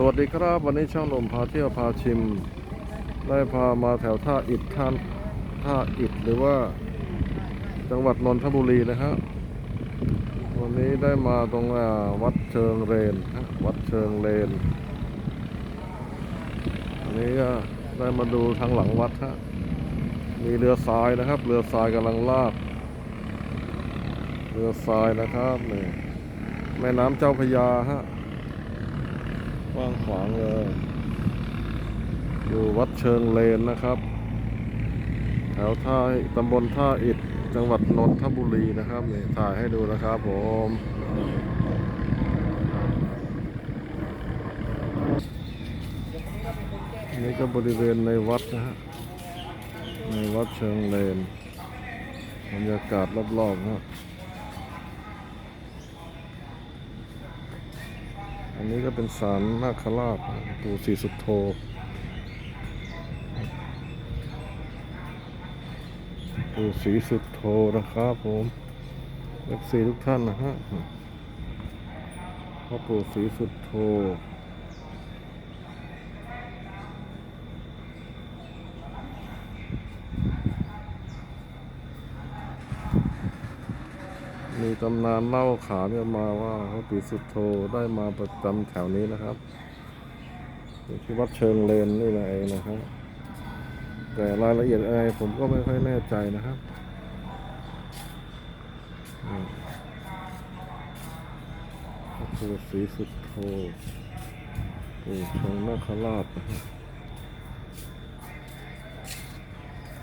สวัสดีครับ วันนี้ช่างหนุ่มพาเที่ยวพาชิม ได้พามาแถวท่าอิฐท่านท่าอิฐหรือว่าจังหวัดนนทบุรีนะครับวันนี้ได้มาตรงวัดเชิงเรนฮะวัดเชิงเรนอันนี้ก็ได้มาดูทางหลังวัดฮะมีเรือทรายนะครับ เรือทรายกำลังลาก เรือทรายนะครับนี่แม่น้ำเจ้าพยาฮะ ว้างขวางเลยอยู่วัดเชิงเลนนะครับ แถวท่าตำบลท่าอิฐจังหวัดนนทบุรีนะครับนี่ถ่ายให้ดูนะครับผมนี่ก็บริเวณในวัดนะฮะในวัดเชิงเลนบรรยากาศรอบๆนะ อันนี้ก็เป็นสารนาคราชปู่ศรีสุโธปู่ศรีสุโธนะครับผมเอฟซีทุกท่านนะฮะพ่อปู่ศรีสุโธ มีตำนานเล่าขานกันมาว่าพระปู่สุทโธได้มาประจำแถวนี้นะครับอยู่ที่วัดเชิงเลนนี่แหละเองนะครับ แต่รายละเอียดอะไรผมก็ไม่ค่อยแน่ใจนะครับพระปู่ศรีสุโธปู่ชงนาคราชนะครับ